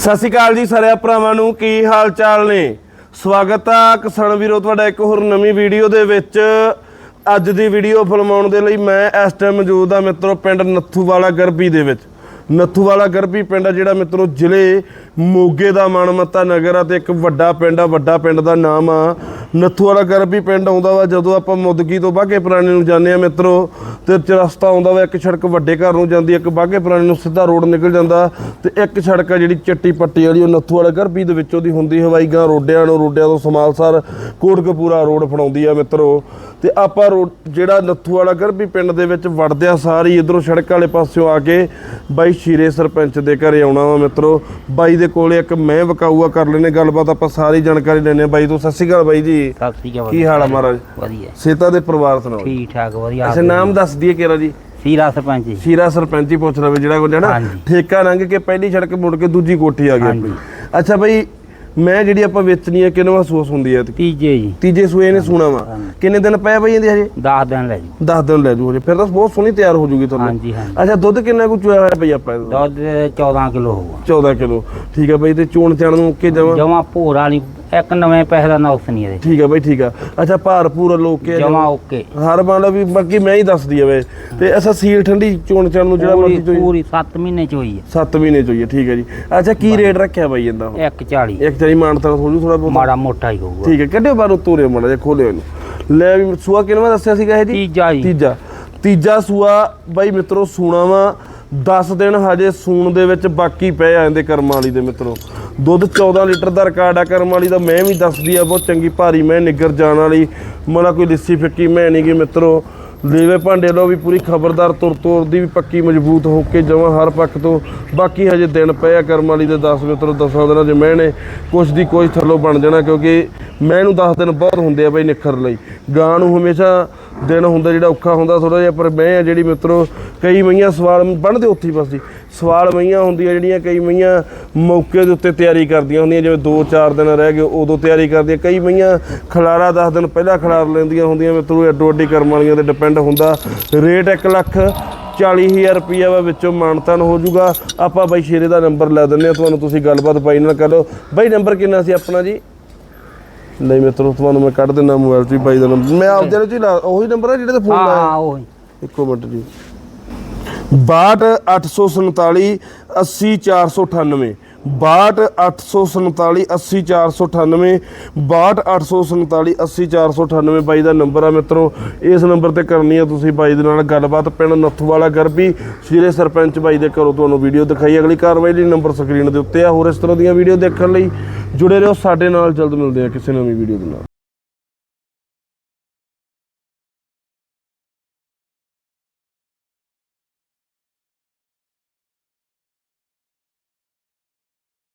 ਸਤਿ ਸ਼੍ਰੀ ਅਕਾਲ ਜੀ ਸਾਰੇ ਭਰਾਵਾਂ ਨੂੰ, ਕੀ ਹਾਲ ਚਾਲ ਨੇ? ਸਵਾਗਤ ਆ ਕਿਸਾਨ ਵੀਰੋ, ਤੁਹਾਡਾ ਇੱਕ ਹੋਰ ਨਵੀਂ ਵੀਡੀਓ ਦੇ ਵਿੱਚ। ਅੱਜ ਦੀ ਵੀਡੀਓ ਫਿਲਮਾਉਣ ਦੇ ਲਈ ਮੈਂ ਇਸ ਟਾਈਮ ਮੌਜੂਦ ਆ ਮਿੱਤਰੋ, ਪਿੰਡ ਨੱਥੂਵਾਲਾ ਗਰਬੀ ਦੇ ਵਿੱਚ। ਨੱਥੂਵਾਲਾ ਗਰਬੀ ਪਿੰਡ ਆ ਜਿਹੜਾ ਮਿੱਤਰੋ, ਜ਼ਿਲ੍ਹੇ ਮੋਗੇ ਦਾ ਮਨਮੱਤਾ ਨਗਰ ਆ ਤੇ ਇੱਕ ਵੱਡਾ ਪਿੰਡ ਆ, ਵੱਡਾ ਪਿੰਡ ਦਾ ਨਾਮ ਆ ਨੱਥੂ ਵਾਲਾ ਗਰਬੀ ਪਿੰਡ ਆਉਂਦਾ ਵਾ, ਜਦੋਂ ਆਪਾਂ ਮੁੱਦਗੀ ਤੋਂ ਬਾਗੇ ਪੁਰਾਣੇ ਨੂੰ ਜਾਂਦੇ ਆ ਮਿੱਤਰੋ, ਤੇ ਰਸਤਾ ਆਉਂਦਾ ਵਾ, ਇੱਕ ਸੜਕ ਵੱਡੇ ਘਰ ਨੂੰ ਜਾਂਦੀ ਇੱਕ ਬਾਗੇ ਪੁਰਾਣੇ ਨੂੰ ਸਿੱਧਾ ਰੋਡ ਨਿਕਲ ਜਾਂਦਾ, ਤੇ ਇੱਕ ਸੜਕ ਆ ਜਿਹੜੀ ਚੱਟੀ ਪੱਟੀ ਵਾਲੀ, ਉਹ ਨੱਥੂ ਨੱਥੂਵਾਲਾ ਗਰਬੀ ਦੇ ਵਿੱਚੋਂ ਦੀ ਹੁੰਦੀ ਹਵਾਈ ਗਾਂ ਰੋਡਿਆਂ ਨੂੰ, ਰੋਡਿਆਂ ਤੋਂ ਸਮਾਲਸਰ ਕੋਟਕਪੂਰਾ ਰੋਡ ਫੜਾਉਂਦੀ ਆ ਮਿੱਤਰੋ। ਤੇ ਆਪਾਂ ਰੋਡ ਜਿਹੜਾ ਨੱਥੂਵਾਲਾ ਗਰਬੀ ਪਿੰਡ ਦੇ ਵਿੱਚ ਵੜਦਿਆਂ ਸਾਰੀ ਇਧਰੋਂ ਸੜਕ ਵਾਲੇ ਪਾਸਿਓਂ ਆ ਕੇ ਬਾਈ ਸ਼ੀਰੇ ਸਰਪੰਚ ਦੇ ਘਰੇ ਆਉਣਾ ਵਾ ਮਿੱਤਰੋ। ਬਾਈ ਦੇ ਕੋਲੇ ਇੱਕ ਮੈਂ ਵਕਾਊਆ ਕਰ ਲੈਨੇ ਗੱਲਬਾਤ ਆਪਾਂ ਸਾਰੀ ਜਾਣਕਾਰੀ ਲੈਣੇ ਬਾਈ ਤੋਂ ਸਤਿ ਸ਼੍ਰੀ ਅਕਾਲ ਬਾਈ ਜੀ। ਸਤਿ ਸ੍ਰੀ ਅਕਾਲ ਕੀ ਹਾਲ ਆ ਮਹਾਰਾਜ? ਵਧੀਆ। ਸੇਤਾ ਦੇ ਪਰਿਵਾਰ ਸੁਣਾਓ ਠੀਕ ਠਾਕ ਵਧੀਆ। ਅੱਛਾ ਨਾਮ ਦੱਸ ਦਈਏ ਕਿਹੜਾ ਜੀ? ਸੀਰਾ ਸਰਪੰਚ ਜੀ। ਸ਼ੀਰਾ ਸਰਪੰਚ ਹੀ ਪੁੱਛ ਲਵੇ ਜਿਹੜਾ ਨਾ ਹਾਂਜੀ। ਠੇਕਾ ਲੰਘ ਕੇ ਪਹਿਲੀ ਸੜਕ ਮੁੜ ਕੇ ਦੂਜੀ ਕੋਠੀ ਆ ਗਈ। ਆਪਣੀ। ਅੱਛਾ ਬਾਈ ਮੈਂ ਜਿਹੜੀ ਆਪਾਂ ਵੇਚਣੀ ਹੈ ਕਿੰਨਵਾ ਸੂਸ ਹੁੰਦੀ ਹੈ ਤੀਜੇ ਜੀ। ਤੀਜੇ ਸੂਏ ਨੇ ਸੂਣਾ ਵਾ। ਕਿੰਨੇ ਦਿਨ ਪਏ ਬਈ ਇਹਦੇ ਹਜੇ? 10 ਦਿਨ ਲੈ ਜੀ। 10 ਦਿਨ ਲੈ ਜੂ ਹਜੇ ਫਿਰ ਤਾਂ ਬਹੁਤ ਸੋਹਣੀ ਤਿਆਰ ਹੋ ਜੂਗੀ ਤੁਹਾਨੂੰ। ਹਾਂਜੀ ਹਾਂਜੀ। ਅੱਛਾ ਦੁੱਧ ਕਿੰਨਾ ਕੁ ਚੁਆ ਹੋਇਆ ਬਈ ਆਪਾਂ? ਦੁੱਧ 14 ਕਿਲੋ ਹੋਊਗਾ। 14 ਕਿਲੋ। ਠੀਕ ਹੈ ਬਈ ਤੇ ਚੋਣ ਚਾਣ ਨੂੰ ਓਕੇ ਜਾਵਾਂ? ਜਮਾ ਭੋਰਾ ਨਹੀਂ ਇੱਕ ਨਵੇਂ ਪੈਸੇ ਦਾ ਨੌਕਸ ਨਹੀਂ ਇਹਦੇ ਠੀਕ ਹੈ ਬਈ ਠੀਕ ਆ। ਅੱਛਾ ਭਾਰ ਪੂਰਾ ਲੋਕੇ ਜਮਾ ਓਕੇ। ਹਰ ਮੰਨ ਲਓ ਵੀ ਬਾਕੀ ਮੈਂ ਹੀ ਦੱਸਦੀ ਆਵੇ ਤੇ ਅਸਾਂ ਸੀਲ ਠੰਡੀ ਚੋਣ ਚਾਣ ਨੂੰ ਜਿਹੜਾ ਮਰਜ਼ੀ ਚੋਈ ਪੂਰੀ 7 ਮਹੀਨੇ ਚ ਹੋਈ 7 ਮਹੀਨੇ ਚੋਈ ਹੈ ਠੀਕ ਹੈ ਜੀ। ਅੱਛਾ ਕੀ ਰੇਟ ਰੱਖਿਆ ਬਾਈ ਇਹਦਾ? ਹੈ 140 ਇੱਕ ਤੇਰੀ ਮਾਨਤਾ ਹੋ ਜੂ ਥੋੜਾ ਬਹੁਤ। ਮਾੜਾ ਮੋਟਾ ਹੀ ਹੋਊਗਾ। ਠੀਕ ਹੈ ਕੱਢਿਓ ਬਾਹਰੋਂ ਤੋਰੇ ਮਾੜਾ ਜਿਹਾ ਖੋਲਿਓ ਇਹਨੂੰ। ਲੈ ਵੀ ਸੂਆ ਕਿਨਵਾ ਦੱਸਿਆ ਸੀਗਾ ਇਹ ਜੀ? ਤੀਜਾ ਜੀ ਤੀਜਾ। ਤੀਜਾ ਸੂਆ ਬਾਈ ਮਿੱਤਰੋ ਸੂਣਾ ਵਾ। 10 ਦਿਨ ਹਜੇ ਸੂਣ ਦੇ ਵਿੱਚ ਬਾਕੀ ਪਏ ਆ ਕਰਮ ਵਾਲੀ ਦੇ ਮਿੱਤਰੋ। ਦੁੱਧ 14 ਲੀਟਰ ਦਾ ਰਿਕਾਰਡ ਆ, ਕਰਮ ਵਾਲੀ ਦਾ ਮੈਂ ਵੀ ਦੱਸਦੀ ਆ, ਬਹੁਤ ਚੰਗੀ ਭਾਰੀ ਮੈਂ ਨਿੱਗਰ ਜਾਣ ਵਾਲੀ ਮਨਾ ਕੋਈ ਲਿੱਸੀ ਫਿੱਕੀ ਮੈਂ ਨਹੀਂ ਗਈ ਮਿੱਤਰੋ। ਲੇਵੇ ਭਾਂਡੇ ਲੋ ਵੀ ਪੂਰੀ ਖਬਰਦਾਰ, ਤੁਰ ਤੁਰ ਦੀ ਵੀ ਪੱਕੀ ਮਜ਼ਬੂਤ ਹੋ ਕੇ ਜਮਾਂ ਹਰ ਪੱਖ ਤੋਂ। ਬਾਕੀ ਹਜੇ ਦਿਨ ਪਏ ਆ ਕਰਮ ਵਾਲੀ ਦੇ 10 ਮਿੱਤਰੋ 10 ਦਿਨਾਂ ਜੇ ਮੈਂ ਨੇ ਕੁਛ ਦੀ ਕੁਛ ਥੱਲੋਂ ਬਣ ਜਾਣਾ, ਕਿਉਂਕਿ ਮੈਂ ਨੂੰ 10 ਦਿਨ ਬਹੁਤ ਹੁੰਦੇ ਆ ਬਈ ਨਿਖਰ ਲਈ। ਗਾਂ ਨੂੰ ਹਮੇਸ਼ਾ ਦਿਨ ਹੁੰਦਾ ਜਿਹੜਾ ਔਖਾ ਹੁੰਦਾ ਥੋੜਾ ਜਿਹਾ, ਪਰ ਮੈਂ ਆ ਜਿਹੜੀ ਮਿੱਤਰੋ, ਕਈ ਮਈਆਂ ਸਵਾਲ ਬਣਦੇ ਉੱਥੇ ਬਸ ਜੀ। ਸਵਾਲ ਮਈਆਂ ਹੁੰਦੀਆਂ ਜਿਹੜੀਆਂ, ਕਈ ਮਈਆਂ ਮੌਕੇ ਦੇ ਉੱਤੇ ਤਿਆਰੀ ਕਰਦੀਆਂ ਹੁੰਦੀਆਂ ਜਿਵੇਂ 2-4 ਦਿਨ ਰਹਿ ਗਏ ਉਦੋਂ ਤਿਆਰੀ ਕਰਦੀਆਂ। ਕਈ ਮਈਆਂ ਖਲਾਰਾ 10 ਦਿਨ ਪਹਿਲਾਂ ਖਲਾਰ ਲੈਂਦੀਆਂ ਹੁੰਦੀਆਂ ਮਿੱਤਰੋ ਅੱਡੋ ਅੱਡੀ ਕਰਮ ਵਾਲੀਆਂ ਤੇ ਡਿਪੈਂਡ ਹੁੰਦਾ। ਰੇਟ 1 ਲੱਖ 40000 ਰੁਪਈਆ ਵਾ ਵਿੱਚੋਂ ਮਾਨਤਾਨ ਹੋ ਜਾਊਗਾ। ਆਪਾਂ ਬਾਈ ਸ਼ੇਰੇ ਦਾ ਨੰਬਰ ਲੈ ਦਿੰਦੇ ਆ ਤੁਹਾਨੂੰ ਤੁਸੀਂ ਗੱਲਬਾਤ ਬਾਈ ਨਾਲ ਕਰ ਲਓ। ਬਾਈ ਨੰਬਰ ਕਿੰਨਾ ਸੀ ਆਪਣਾ ਜੀ? ਨਹੀਂ ਮਿੱਤਰੋ ਤੁਹਾਨੂੰ ਮੈਂ ਕੱਢ ਦਿੰਦਾ ਮੋਬਾਈਲ 'ਚ ਹੀ ਬਾਈ ਦਾ ਨੰਬਰ। ਮੈਂ ਆਪਦੇ ਨਾਲ ਜੀ ਉਹੀ ਨੰਬਰ ਆ ਜਿਹੜੇ ਤੇ ਫੋਨ ਹਾਂ ਲਾਇਆ? ਹਾਂ ਉਹ। ਹੀ। ਇੱਕੋ ਮਿੰਟ ਜੀ। 62847 80498 62847 80498 62847 80498 ਬਾਈ ਦਾ ਨੰਬਰ ਆ ਮਿੱਤਰੋ, ਇਸ ਨੰਬਰ ਤੇ ਕਰਨੀ ਆ ਤੁਸੀਂ ਬਾਈ ਦੇ ਨਾਲ ਗੱਲਬਾਤ ਪਿੰਡ ਨੱਥੂਵਾਲਾ ਗਰਬੀ ਸ਼੍ਰੀ ਸਰਪੰਚ ਬਾਈ ਦੇ ਘਰੋਂ ਤੁਹਾਨੂੰ ਵੀਡੀਓ ਦਿਖਾਈ। ਅਗਲੀ ਕਾਰਵਾਈ ਲਈ ਨੰਬਰ ਸਕਰੀਨ ਦੇ ਉੱਤੇ ਆ। ਹੋਰ ਇਸ ਤਰ੍ਹਾਂ ਦੀਆਂ ਵੀਡੀਓ ਦੇਖਣ ਲਈ ਜੁੜੇ ਰਹੋ। ਸਾਡੇ ਨਾਲ ਜਲਦ ਮਿਲਦੇ ਆ ਕਿਸੇ ਨਵੀਂ ਵੀਡੀਓ ਦੇ ਨਾਲ।